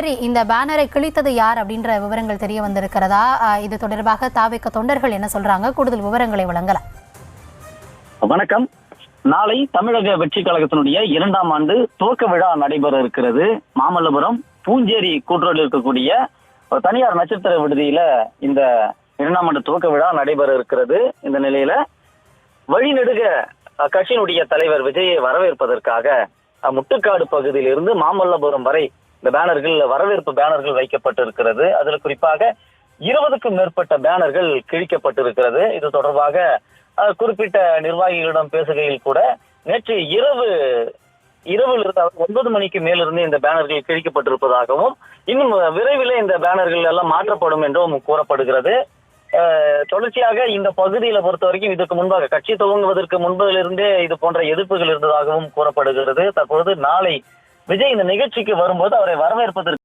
சரி இந்த பேனரை கிழித்தது யார் அப்படின்ற விவரங்கள் தெரிய வந்திருக்கிறதா? இது தொடர்பாக தாவிக்க தொண்டர்கள் என்ன சொல்றாங்க? கூடுதல் விவரங்களை வழங்கலாம். வணக்கம். நாளை தமிழக வெற்றி கழகத்தினுடைய இரண்டாம் ஆண்டு துவக்க விழா நடைபெற இருக்கிறது. மாமல்லபுரம் பூஞ்சேரி கூட்டுறவில் இருக்கக்கூடிய தனியார் நட்சத்திர விடுதியில இந்த இரண்டாம் ஆண்டு துவக்க விழா நடைபெற இருக்கிறது. இந்த நிலையில வழிநெடுக கட்சியினுடைய தலைவர் விஜயை வரவேற்பதற்காக முட்டுக்காடு பகுதியில் இருந்து மாமல்லபுரம் வரை இந்த பேனர்கள் வரவேற்பு பேனர்கள் வைக்கப்பட்டிருக்கிறது. அதுல குறிப்பாக இருபதுக்கும் மேற்பட்ட பேனர்கள் கிழிக்கப்பட்டிருக்கிறது. இது தொடர்பாக குறிப்பிட்ட நிர்வாகிகளிடம் பேசுகையில் கூட நேற்று இரவு இரவில் இருந்து ஒன்பது மணிக்கு மேலிருந்து இந்த பேனர்கள் கிழிக்கப்பட்டிருப்பதாகவும் இன்னும் விரைவில் இந்த பேனர்கள் எல்லாம் மாற்றப்படும் என்றும் கூறப்படுகிறது. தொடர்ச்சியாக இந்த பகுதியில பொறுத்த வரைக்கும் இதுக்கு முன்பாக கட்சி துவங்குவதற்கு முன்பிலிருந்தே இது போன்ற எதிர்ப்புகள் இருந்ததாகவும் கூறப்படுகிறது. தற்பொழுது நாளை விஜய் இந்த நிகழ்ச்சிக்கு வரும்போது அவரை வரவேற்பதற்கு